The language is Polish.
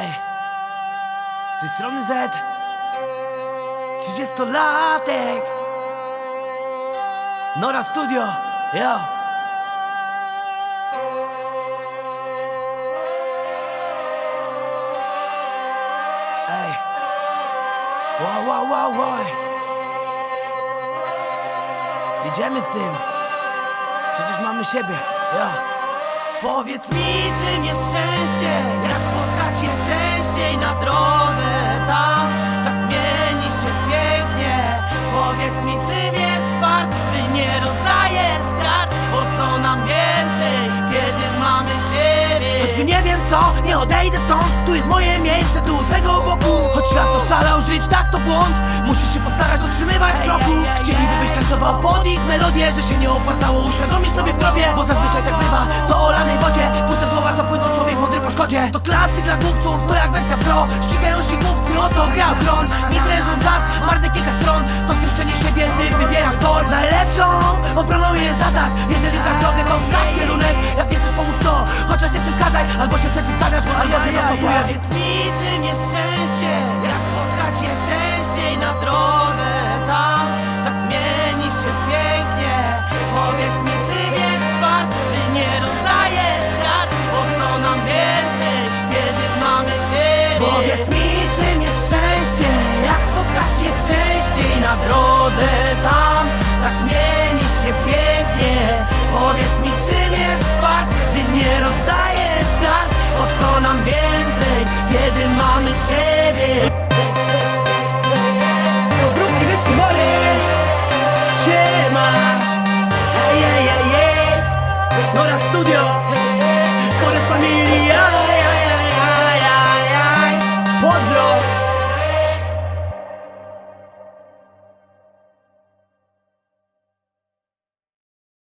Ej, z tej strony Z. 30-latek Nora Studio, yo. Ej. Wow, wow, wow, wow. Idziemy z tym. Przecież mamy siebie, yo. Powiedz mi, czym jest szczęście Choćby nie wiem co, nie odejdę stąd. Tu jest moje miejsce, tu u twego boku. Choć świat oszalał żyć, tak to błąd. Musisz się postarać dotrzymywać kroku. Chcieliby byś tancował pod ich melodię Że się nie opłacało uświadomić sobie w grobie. Bo zazwyczaj tak bywa, to o lanej wodzie. Puste słowa to płyną człowiek mądry po szkodzie. To klasyk dla głupców, to jak wersja pro. Ścigają się głupcy, oto gra gron Nie drężą czas, marne kilka stron. To streszczenie siebie, ty wybierasz tor. Najlepszą obroną jest atak. Jeżeli znasz drogę, to wskaż kierunek Jak nie chcesz pomóc, to chociaż nie Albo się przeciwstawiasz, albo się dostosujesz. Powiedz mi, czym jest szczęście Jak spotkać je częściej na drodze tam Tak mieni się pięknie. Powiedz mi, czym jest fart Ty nie rozdajesz kart Po co nam więcej, kiedy mamy siebie Powiedz mi, czym jest szczęście Jak spotkać je częściej